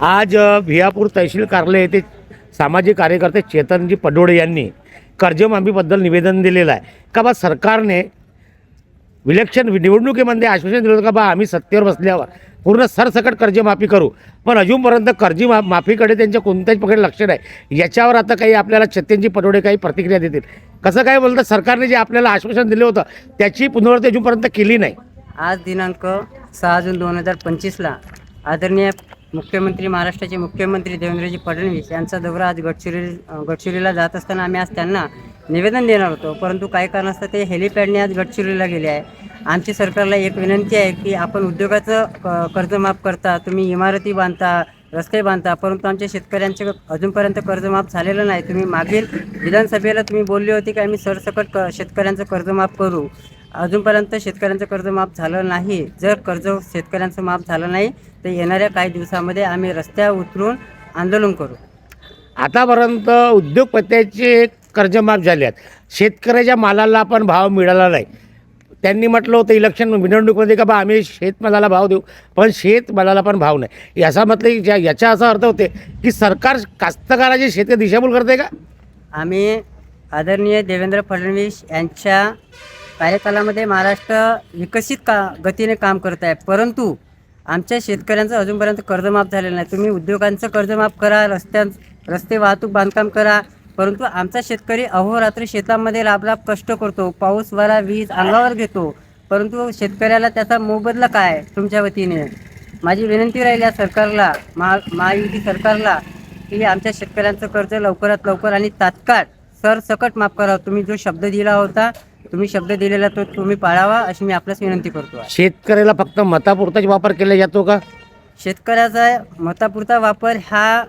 आज भियापूर तहसील कार्यालय येथे सामाजिक कार्यकर्ते चेतनजी पडोळे यांनी कर्जमाफीबद्दल निवेदन दिलेलं आहे. का बा सरकारने विलक्षण निवडणुकीमध्ये आश्वासन दिलं होतं का बा आम्ही सत्तेवर बसल्यावर पूर्ण सरसकट कर्जमाफी करू? पण अजूनपर्यंत कर्ज मा माफीकडे त्यांच्या कोणत्याच प्रकारे लक्ष नाही. याच्यावर आता काही आपल्याला चेतनजी पटोडे काही प्रतिक्रिया देतील. कसं काय बोलतं सरकारने जे आपल्याला आश्वासन दिलं होतं त्याची पुनरावृत्ती अजूनपर्यंत केली नाही. आज दिनांक सहा जून दोन हजार पंचवीसला आदरणीय मुख्यमंत्री महाराष्ट्राचे मुख्यमंत्री देवेंद्रजी फडणवीस यांचा दौरा आज गडचिरोली गडचिरोलीला जात असताना आम्ही आज त्यांना निवेदन देणार होतो. परंतु काही कारणास्तव ते हेलिपॅडने आज गडचिरोलीला गेले आहे. आमची सरकारला एक विनंती आहे की आपण उद्योगाचं क कर्ज माफ करता तुम्ही इमारती बांधता रस्ते बांधता परंतु आमच्या शेतकऱ्यांचे अजूनपर्यंत कर्ज माफ झालेलं नाही. तुम्ही मागील विधानसभेला तुम्ही बोलली होती की आम्ही सरसकट क शेतकऱ्यांचं कर्ज माफ करू. अजूनपर्यंत शेतकऱ्यांचं कर्ज माफ झालं नाही. जर कर्ज शेतकऱ्यांचं माफ झालं नाही तर येणाऱ्या काही दिवसामध्ये आम्ही रस्त्यावर उतरून आंदोलन करू. आतापर्यंत उद्योगपत्याचे कर्जमाफ झाले आहेत. शेतकऱ्याच्या मालाला पण भाव मिळाला नाही. त्यांनी म्हटलं होतं इलेक्शन निवडणुकीमध्ये का बा आम्ही शेतमालाला भाव देऊ? पण शेतमालाला पण भाव नाही. याचा मतलब ज्या याचा असा अर्थ होते की सरकार कास्तकाराची शेती दिशाभूल करते का? आम्ही आदरणीय देवेंद्र फडणवीस यांच्या कार्यकालामध्ये महाराष्ट्र विकसित का गतीने काम करत आहे. परंतु आमच्या शेतकऱ्यांचं अजूनपर्यंत कर्जमाफ झालेलं नाही. तुम्ही उद्योगांचं कर्जमाफ करा रस्त्यां रस्ते वाहतूक बांधकाम करा. परंतु आमचा शेतकरी अहोरात्री शेतामध्ये लाभलाभ कष्ट करतो. पाऊस वारा वीज अंगावर घेतो. परंतु शेतकऱ्याला त्याचा मोबदला काय आहे तुमच्या वतीने? माझी विनंती राहील या सरकारला महा महायुती सरकारला की आमच्या शेतकऱ्यांचं कर्ज लवकरात लवकर आणि तात्काळ सरसकट माफ करावं. तुम्ही जो शब्द दिला होता तुम्ही शब्द दिलेला तो तुम्ही पाळावा अशी मी आपल्यास विनंती करतो. शेतकऱ्याला फक्त मतापुरताच वापर केला जातो का शेतकऱ्याचा मतापुरता वापर हा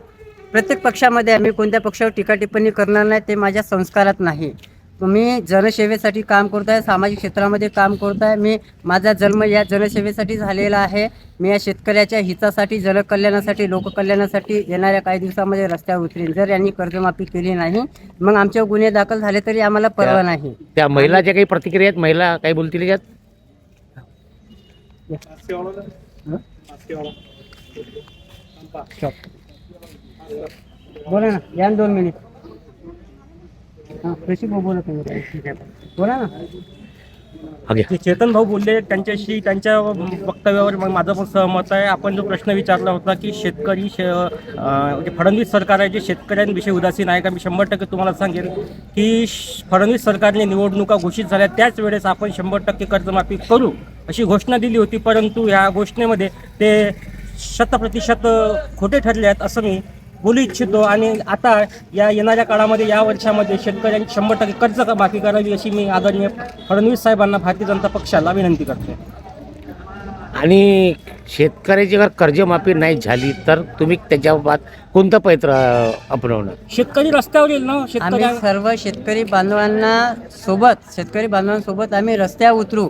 प्रत्येक पक्षामध्ये मी कोणत्या पक्षावर टीका टिप्पणी करणार नाही ते माझ्या संस्कारात नाही तुम्ही जनसेवेसाठी काम करताय सामाजिक क्षेत्रामध्ये काम करताय. मी माझा जन्म या जनसेवेसाठी झालेला आहे. मी या शेतकऱ्याच्या हितासाठी जनकल्याणासाठी लोककल्याणासाठी येणाऱ्या काही दिवसामध्ये रस्त्यावर उतरीन. जर यांनी कर्जमाफी केली नाही मग आमच्यावर गुन्हे दाखल झाले तरी आम्हाला परवा नाही. त्या महिलाच्या काही प्रतिक्रिया आहेत महिला काही बोलतील यात? बोला ना या ना दोन मिनिट. हां भाऊ बोला ना. चेतन भाऊ बोलले त्यांच्याशी त्यांच्या वक्तव्यावर मग माझं पण सहमत आहे. आपण जो प्रश्न विचारला होता की शेतकरी शे अं, जे फडणवीस सरकार आहे जे शेतकऱ्यांविषयी उदासीन आहे का? मी शंभर टक्के तुम्हाला सांगेन की श- फडणवीस सरकारने निवडणुका घोषित झाल्या. त्याच वेळेस आपण शंभर टक्के कर्जमाफी करू अशी घोषणा दिली होती. परंतु ह्या घोषणेमध्ये ते शतप्रतिशत खोटे ठरले आहेत असं मी बोलू इच्छितो आणि आता या येणाऱ्या काळामध्ये या वर्षामध्ये शेतकऱ्यांची शंभर टक्के कर्ज माफी करावी अशी मी आदरणीय फडणवीस साहेबांना भारतीय जनता पक्षाला विनंती करतो आणि शेतकऱ्याची जर कर्जमाफी नाही झाली तर तुम्ही त्याच्याबाबत कोणतं पैत्र अपनवणार? शेतकरी रस्त्यावर येईल ना आम्ही शेतकऱ्या सर्व शेतकरी बांधवांना सोबत शेतकरी बांधवांसोबत आम्ही रस्त्यावर उतरू.